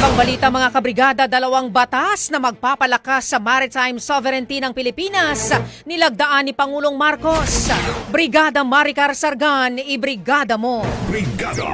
ibang balita mga kabrigada, dalawang batas na magpapalakas sa maritime sovereignty ng Pilipinas nilagdaan ni Pangulong Marcos. Brigada Maricar Sargan, ibrigada mo. Brigada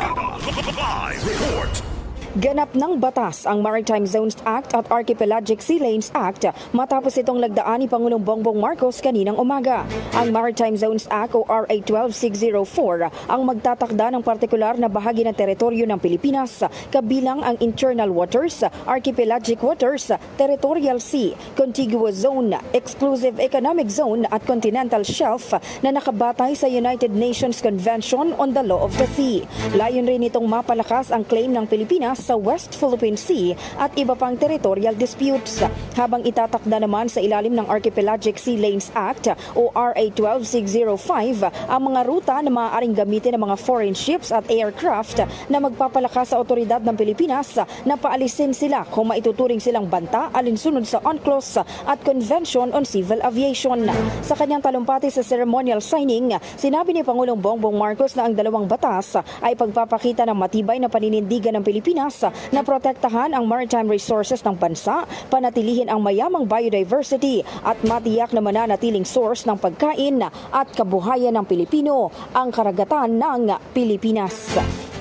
Live Report Ganap ng batas ang Maritime Zones Act at Archipelagic Sea Lanes Act matapos itong lagdaan ni Pangulong Bongbong Marcos kaninang umaga. Ang Maritime Zones Act o RA 12604 ang magtatakda ng partikular na bahagi ng teritoryo ng Pilipinas kabilang ang internal waters, archipelagic waters, territorial sea, contiguous zone, exclusive economic zone at continental shelf na nakabatay sa United Nations Convention on the Law of the Sea. Layon rin itong mapalakas ang claim ng Pilipinas sa West Philippine Sea at iba pang territorial disputes. Habang itatakda naman sa ilalim ng Archipelagic Sea Lanes Act o RA 12605 ang mga ruta na maaaring gamitin ng mga foreign ships at aircraft na magpapalakas sa otoridad ng Pilipinas na paalisin sila kung maituturing silang banta alinsunod sa UNCLOS at Convention on Civil Aviation. Sa kanyang talumpati sa ceremonial signing, sinabi ni Pangulong Bongbong Marcos na ang dalawang batas ay pagpapakita ng matibay na paninindigan ng Pilipinas na protektahan ang maritime resources ng bansa, panatilihin ang mayamang biodiversity at matiyak na mananatiling source ng pagkain at kabuhayan ng Pilipino ang karagatan ng Pilipinas.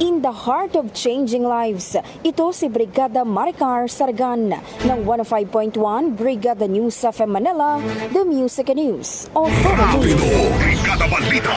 In the heart of changing lives, ito si Brigada Maricar Sargan ng 105.1 Brigada News of Manila, The Music News Authority. Brigada Balita